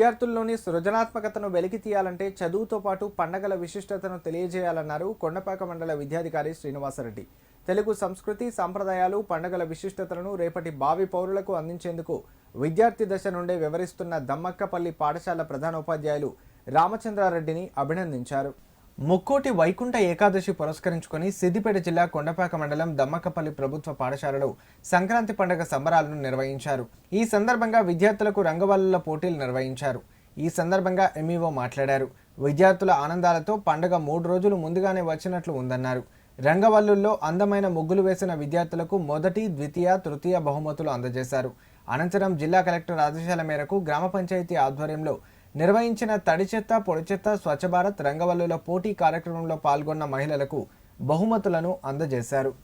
విద్యార్థుల్లోని సృజనాత్మకతను వెలికి తీయాలంటే చదువుతో పాటు పండగల విశిష్టతను తెలియజేయాలన్నారు కొండపాక మండల విద్యాధికారి శ్రీనివాసరెడ్డి. తెలుగు సంస్కృతి సాంప్రదాయాలు పండగల విశిష్టతలను రేపటి భావి పౌరులకు అందించేందుకు విద్యార్థి దశ నుండే వివరిస్తున్న దమ్మక్కపల్లి పాఠశాల ప్రధానోపాధ్యాయులు రామచంద్రారెడ్డిని అభినందించారు. ముక్కోటి వైకుంఠ ఏకాదశి పురస్కరించుకొని సిద్దిపేట జిల్లా కొండపాక మండలం దమ్మకపల్లి ప్రభుత్వ పాఠశాలలో సంక్రాంతి పండుగ సంబరాలను నిర్వహించారు. ఈ సందర్భంగా విద్యార్థులకు రంగవల్లుల పోటీలు నిర్వహించారు. ఈ సందర్భంగా ఎంఈఓ మాట్లాడారు. విద్యార్థుల ఆనందాలతో పండుగ మూడు రోజులు ముందుగానే వచ్చినట్లు ఉందన్నారు. రంగవల్లుల్లో అందమైన ముగ్గులు వేసిన విద్యార్థులకు మొదటి ద్వితీయ తృతీయ బహుమతులు అందజేశారు. అనంతరం జిల్లా కలెక్టర్ ఆదేశాల మేరకు గ్రామ పంచాయతీ ఆధ్వర్యంలో నిర్వహించిన తడి చెత్త పొడి చెత్త స్వచ్ఛ భారత్ రంగవల్లుల పోటీ కార్యక్రమంలో పాల్గొన్న మహిళలకు బహుమతులను అందజేశారు.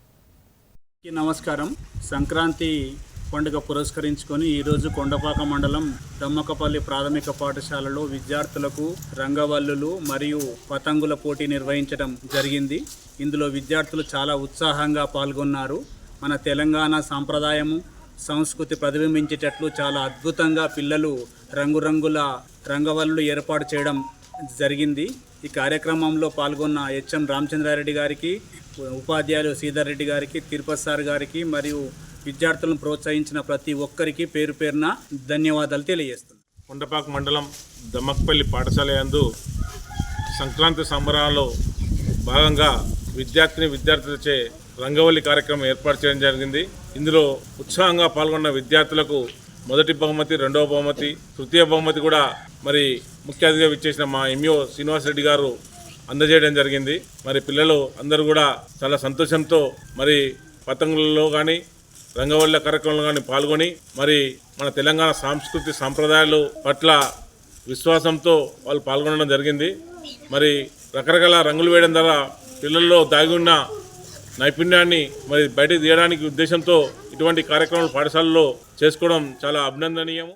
నమస్కారం. సంక్రాంతి పండుగ పురస్కరించుకొని ఈరోజు కొండపాక మండలం దమ్మకపల్లి ప్రాథమిక పాఠశాలలో విద్యార్థులకు రంగవల్లులు మరియు పతంగుల పోటీ నిర్వహించడం జరిగింది. ఇందులో విద్యార్థులు చాలా ఉత్సాహంగా పాల్గొన్నారు. మన తెలంగాణ సాంప్రదాయము సంస్కృతి ప్రతిబింబించేటట్లు చాలా అద్భుతంగా పిల్లలు రంగురంగుల రంగవల్లు ఏర్పాటు చేయడం జరిగింది. ఈ కార్యక్రమంలో పాల్గొన్న హెచ్ఎం రామచంద్రారెడ్డి గారికి ఉపాధ్యాయులు శ్రీధర్ రెడ్డి గారికి తిరుపతి సార్ గారికి మరియు విద్యార్థులను ప్రోత్సహించిన ప్రతి ఒక్కరికి పేరు పేరున ధన్యవాదాలు తెలియజేస్తున్నాను కొండపాక మండలం దమ్మక్పల్లి పాఠశాల యందు సంక్రాంతి సంబరాల్లో భాగంగా విద్యార్థిని విద్యార్థులచే రంగవల్లి కార్యక్రమం ఏర్పాటు చేయడం జరిగింది. ఇందులో ఉత్సాహంగా పాల్గొన్న విద్యార్థులకు మొదటి బహుమతి రెండవ బహుమతి తృతీయ బహుమతి కూడా మరి ముఖ్య అతిథిగా విచ్చేసిన మా ఎంఈఓ శ్రీనివాసరెడ్డి గారు అందజేయడం జరిగింది. మరి పిల్లలు అందరూ కూడా చాలా సంతోషంతో మరి పతంగులలో కానీ రంగవల్ల కార్యక్రమంలో కానీ పాల్గొని మరి మన తెలంగాణ సాంస్కృతిక సాంప్రదాయాలు పట్ల విశ్వాసంతో వాళ్ళు పాల్గొనడం జరిగింది. మరి రకరకాల రంగులు వేయడం ద్వారా పిల్లల్లో దాగి ఉన్న నైపుణ్యాన్ని మరి బయటకు తీయడానికి ఉద్దేశంతో ఇటువంటి కార్యక్రమాలు పాఠశాలలో చేసుకోవడం చాలా అభినందనీయము.